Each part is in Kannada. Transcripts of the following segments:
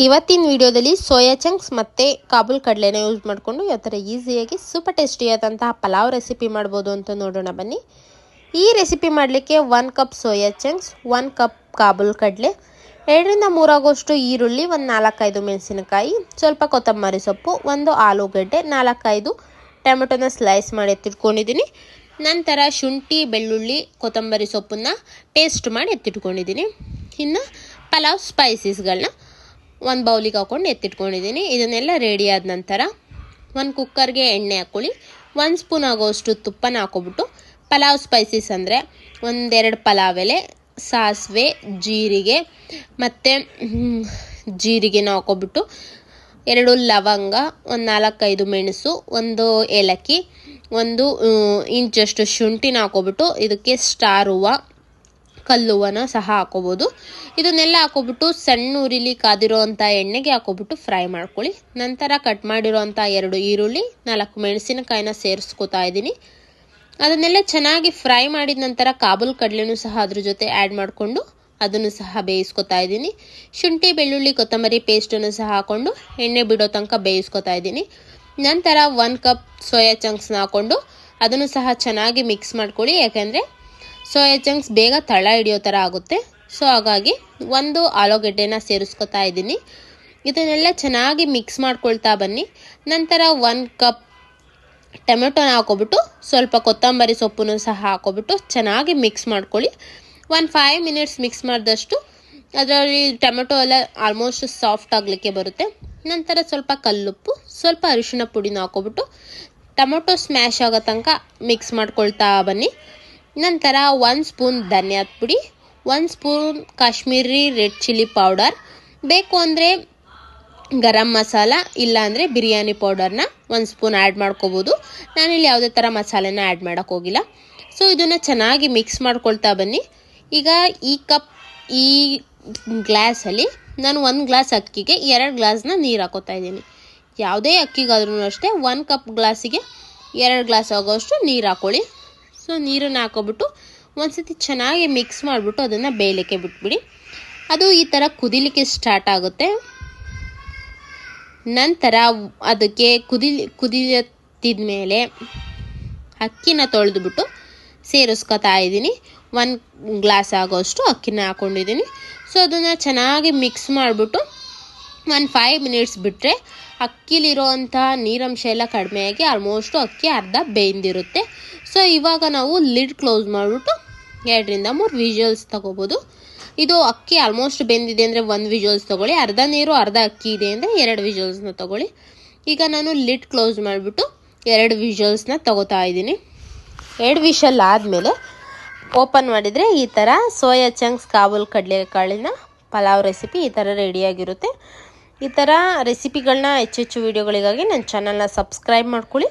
ಇವತ್ತಿನ ವಿಡಿಯೋದಲ್ಲಿ ಸೋಯಾ ಚಂಕ್ಸ್ ಮತ್ತು ಕಾಬೂಲ್ ಕಡಲೆನ ಯೂಸ್ ಮಾಡಿಕೊಂಡು ಯಾವ ಥರ ಈಸಿಯಾಗಿ ಸೂಪರ್ ಟೇಸ್ಟಿಯಾದಂತಹ ಪಲಾವ್ ರೆಸಿಪಿ ಮಾಡ್ಬೋದು ಅಂತ ನೋಡೋಣ ಬನ್ನಿ. ಈ ರೆಸಿಪಿ ಮಾಡಲಿಕ್ಕೆ one cup soya chunks one cup Kabul ಕಡಲೆ, ಎರಡರಿಂದ ಮೂರಾಗೋಷ್ಟು ಈರುಳ್ಳಿ, ಒಂದು ನಾಲ್ಕೈದು ಮೆಣಸಿನಕಾಯಿ, ಸ್ವಲ್ಪ ಕೊತ್ತಂಬರಿ ಸೊಪ್ಪು, ಒಂದು ಆಲೂಗಡ್ಡೆ, ನಾಲ್ಕೈದು ಟೊಮೆಟೊನ ಸ್ಲೈಸ್ ಮಾಡಿ ಎತ್ತಿಟ್ಕೊಂಡಿದ್ದೀನಿ. ನಂತರ ಶುಂಠಿ, ಬೆಳ್ಳುಳ್ಳಿ, ಕೊತ್ತಂಬರಿ ಸೊಪ್ಪನ್ನ ಪೇಸ್ಟ್ ಮಾಡಿ ಎತ್ತಿಟ್ಕೊಂಡಿದ್ದೀನಿ. ಇನ್ನು ಪಲಾವ್ ಸ್ಪೈಸಸ್ಗಳನ್ನ ಒಂದು ಬೌಲಿಗೆ ಹಾಕೊಂಡು ಎತ್ತಿಟ್ಕೊಂಡಿದ್ದೀನಿ. ಇದನ್ನೆಲ್ಲ ರೆಡಿ ಆದ ನಂತರ ಒಂದು ಕುಕ್ಕರ್ಗೆ ಎಣ್ಣೆ ಹಾಕ್ಕೊಳ್ಳಿ. ಒಂದು ಸ್ಪೂನ್ ಆಗೋಷ್ಟು ತುಪ್ಪನ ಹಾಕೊಬಿಟ್ಟು ಪಲಾವ್ ಸ್ಪೈಸಸ್ ಅಂದರೆ ಒಂದೆರಡು ಪಲಾವ್ ಎಲೆ, ಸಾಸಿವೆ, ಜೀರಿಗೆ ಮತ್ತು ಜೀರಿಗೆನ ಹಾಕೊಬಿಟ್ಟು ಎರಡು ಲವಂಗ, ಒಂದು ನಾಲ್ಕೈದು ಮೆಣಸು, ಒಂದು ಏಲಕ್ಕಿ, ಒಂದು ಇಂಚಷ್ಟು ಶುಂಠಿನ ಹಾಕೊಬಿಟ್ಟು ಇದಕ್ಕೆ ಸ್ಟಾರ್ ಹೂವು ಕಲ್ಲುವನ ಸಹ ಹಾಕೋಬೋದು. ಇದನ್ನೆಲ್ಲ ಹಾಕೋಬಿಟ್ಟು ಸಣ್ಣ ಉರಿಲಿ ಕಾದಿರೋವಂಥ ಎಣ್ಣೆಗೆ ಹಾಕೋಬಿಟ್ಟು ಫ್ರೈ ಮಾಡ್ಕೊಳ್ಳಿ. ನಂತರ ಕಟ್ ಮಾಡಿರೋವಂಥ ಎರಡು ಈರುಳ್ಳಿ, ನಾಲ್ಕು ಮೆಣಸಿನಕಾಯಿನ ಸೇರಿಸ್ಕೊತಾ ಇದ್ದೀನಿ. ಅದನ್ನೆಲ್ಲ ಚೆನ್ನಾಗಿ ಫ್ರೈ ಮಾಡಿದ ನಂತರ ಕಾಬೂಲ್ ಕಡಲೆನೂ ಸಹ ಅದ್ರ ಜೊತೆ ಆ್ಯಡ್ ಮಾಡಿಕೊಂಡು ಅದನ್ನು ಸಹ ಬೇಯಿಸ್ಕೊತಾ ಇದ್ದೀನಿ. ಶುಂಠಿ, ಬೆಳ್ಳುಳ್ಳಿ, ಕೊತ್ತಂಬರಿ ಪೇಸ್ಟನ್ನು ಸಹ ಹಾಕ್ಕೊಂಡು ಎಣ್ಣೆ ಬಿಡೋ ತನಕ ಬೇಯಿಸ್ಕೊತಾ ಇದ್ದೀನಿ. ನಂತರ ಒನ್ ಕಪ್ ಸೋಯಾ ಚಂಕ್ಸ್ನ ಹಾಕ್ಕೊಂಡು ಅದನ್ನು ಸಹ ಚೆನ್ನಾಗಿ ಮಿಕ್ಸ್ ಮಾಡ್ಕೊಳ್ಳಿ. ಯಾಕೆಂದರೆ ಸೋಯಾ ಚಂಕ್ಸ್ ಬೇಗ ತಳ ಹಿಡಿಯೋ ಥರ ಆಗುತ್ತೆ. ಸೊ ಹಾಗಾಗಿ ಒಂದು ಆಲೂಗಡ್ಡೆನ ಸೇರಿಸ್ಕೊತಾ ಇದ್ದೀನಿ. ಇದನ್ನೆಲ್ಲ ಚೆನ್ನಾಗಿ ಮಿಕ್ಸ್ ಮಾಡ್ಕೊಳ್ತಾ ಬನ್ನಿ. ನಂತರ ಒನ್ ಕಪ್ ಟೊಮೆಟೊನ ಹಾಕೊಬಿಟ್ಟು ಸ್ವಲ್ಪ ಕೊತ್ತಂಬರಿ ಸೊಪ್ಪನ್ನು ಸಹ ಹಾಕೊಬಿಟ್ಟು ಚೆನ್ನಾಗಿ ಮಿಕ್ಸ್ ಮಾಡ್ಕೊಳ್ಳಿ. ಒಂದು ಫೈವ್ ಮಿನಿಟ್ಸ್ ಮಿಕ್ಸ್ ಮಾಡಿದಷ್ಟು ಅದರಲ್ಲಿ ಟೊಮೆಟೊ ಎಲ್ಲ ಆಲ್ಮೋಸ್ಟ್ ಸಾಫ್ಟ್ ಆಗಲಿಕ್ಕೆ ಬರುತ್ತೆ. ನಂತರ ಸ್ವಲ್ಪ ಕಲ್ಲುಪ್ಪು, ಸ್ವಲ್ಪ ಅರಿಶಿಣ ಪುಡಿನ ಹಾಕೊಬಿಟ್ಟು ಟೊಮೊಟೊ ಸ್ಮ್ಯಾಶ್ ಆಗೋ ತನಕ ಮಿಕ್ಸ್ ಮಾಡ್ಕೊಳ್ತಾ ಬನ್ನಿ. ನಂತರ ಒಂದು ಸ್ಪೂನ್ ಧನಿಯಾದ ಪುಡಿ ಒಂದು spoon Kashmiri red chilli powder ಬೇಕು ಅಂದರೆ ಗರಂ ಮಸಾಲ ಇಲ್ಲಾಂದರೆ ಬಿರಿಯಾನಿ ಪೌಡರ್ನ ಒಂದು ಸ್ಪೂನ್ ಆ್ಯಡ್ ಮಾಡ್ಕೋಬೋದು. ನಾನಿಲ್ಲಿ ಯಾವುದೇ ಥರ ಮಸಾಲೆನ ಆ್ಯಡ್ ಮಾಡೋಕ್ಕೆ ಹೋಗಿಲ್ಲ. ಸೊ ಇದನ್ನು ಚೆನ್ನಾಗಿ ಮಿಕ್ಸ್ ಮಾಡ್ಕೊಳ್ತಾ ಬನ್ನಿ. ಈಗ ಈ ಕಪ್ ಈ ಗ್ಲಾಸಲ್ಲಿ ನಾನು ಒಂದು ಗ್ಲಾಸ್ ಅಕ್ಕಿಗೆ ಎರಡು ಗ್ಲಾಸ್ನ ನೀರು ಹಾಕೋತಾ ಇದ್ದೀನಿ. ಯಾವುದೇ ಅಕ್ಕಿಗಾದ್ರೂ ಅಷ್ಟೇ ಒಂದು ಕಪ್ ಗ್ಲಾಸಿಗೆ ಎರಡು ಗ್ಲಾಸ್ ಆಗೋಷ್ಟು ನೀರು ಹಾಕ್ಕೊಳ್ಳಿ ಸೊ ನೀರನ್ನು ಹಾಕೋಬಿಟ್ಟು ಒಂದ್ಸತಿ ಚೆನ್ನಾಗಿ ಮಿಕ್ಸ್ ಮಾಡಿಬಿಟ್ಟು ಅದನ್ನು ಬೇಯಲಿಕ್ಕೆ ಬಿಟ್ಬಿಡಿ. ಅದು ಈ ಥರ ಕುದಿಲಿಕ್ಕೆ ಸ್ಟಾರ್ಟ್ ಆಗುತ್ತೆ. ನಂತರ ಅದಕ್ಕೆ ಕುದಿ ಕುದಿಯತ್ತಿದ ಮೇಲೆ ಅಕ್ಕಿನ ತೊಳೆದುಬಿಟ್ಟು ಸೇರಿಸ್ಕೊತಾ ಇದ್ದೀನಿ. ಒಂದು ಗ್ಲಾಸ್ ಆಗೋಷ್ಟು ಅಕ್ಕಿನ ಹಾಕ್ಕೊಂಡಿದ್ದೀನಿ ಸೊ ಅದನ್ನು ಚೆನ್ನಾಗಿ ಮಿಕ್ಸ್ ಮಾಡಿಬಿಟ್ಟು ಒಂದು ಫೈವ್ ಮಿನಿಟ್ಸ್ ಬಿಟ್ಟರೆ ಅಕ್ಕಿಲಿರೋವಂಥ ನೀರಂಶ ಎಲ್ಲ ಕಡಿಮೆಯಾಗಿ ಆಲ್ಮೋಸ್ಟು ಅಕ್ಕಿ ಅರ್ಧ ಬೇಯ್ದಿರುತ್ತೆ. ಸೊ ಇವಾಗ ನಾವು ಲಿಡ್ ಕ್ಲೋಸ್ ಮಾಡಿಬಿಟ್ಟು ಎರಡರಿಂದ ಮೂರು ವಿಜುವಲ್ಸ್ ತಗೋಬೋದು. ಇದು ಅಕ್ಕಿ ಆಲ್ಮೋಸ್ಟ್ ಬೆಂದಿದೆ ಅಂದರೆ ಒಂದು ವಿಜುವಲ್ಸ್ ತೊಗೊಳ್ಳಿ. ಅರ್ಧ ನೀರು, ಅರ್ಧ ಅಕ್ಕಿ ಇದೆ ಅಂದರೆ ಎರಡು ವಿಜುವಲ್ಸ್ನ ತೊಗೊಳ್ಳಿ. ಈಗ ನಾನು ಲಿಡ್ ಕ್ಲೋಸ್ ಮಾಡಿಬಿಟ್ಟು ಎರಡು ವಿಜುವಲ್ಸ್ನ ತೊಗೋತಾ ಇದ್ದೀನಿ. ಎರಡು ವಿಷಲ್ ಆದಮೇಲೆ ಓಪನ್ ಮಾಡಿದರೆ ಈ ಥರ ಸೋಯಾ ಚಂಕ್ಸ್ ಕಾಬೂಲ್, ಕಡಲೆಕಾಳಿನ ಪಲಾವ್ ರೆಸಿಪಿ ಈ ಥರ ರೆಡಿಯಾಗಿರುತ್ತೆ ಈ ಥರ ರೆಸಿಪಿಗಳನ್ನ ಹೆಚ್ಚೆಚ್ಚು ವೀಡಿಯೋಗಳಿಗಾಗಿ ನನ್ನ ಚಾನಲ್ನ ಸಬ್ಸ್ಕ್ರೈಬ್ ಮಾಡ್ಕೊಳ್ಳಿ.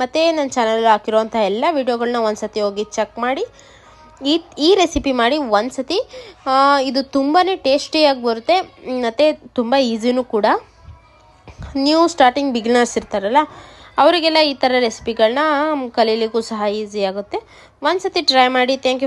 ಮತ್ತು ನನ್ನ ಚಾನಲಲ್ಲಿ ಹಾಕಿರುವಂಥ ಎಲ್ಲ ವೀಡಿಯೋಗಳನ್ನ ಒಂದು ಸತಿ ಹೋಗಿ ಚೆಕ್ ಮಾಡಿ. ಈ ಈ ರೆಸಿಪಿ ಮಾಡಿ ಒಂದು ಸತಿ ಇದು ತುಂಬಾ ಟೇಸ್ಟಿಯಾಗಿ ಬರುತ್ತೆ. ಮತ್ತು ತುಂಬ ಈಸಿನೂ ಕೂಡ. ನ್ಯೂ ಸ್ಟಾರ್ಟಿಂಗ್ ಬಿಗಿನರ್ಸ್ ಇರ್ತಾರಲ್ಲ, ಅವರಿಗೆಲ್ಲ ಈ ಥರ ರೆಸಿಪಿಗಳನ್ನ ಕಲೀಲಿಕ್ಕೂ ಸಹ ಈಸಿ ಆಗುತ್ತೆ. ಒಂದು ಸತಿ ಟ್ರೈ ಮಾಡಿ. Thank you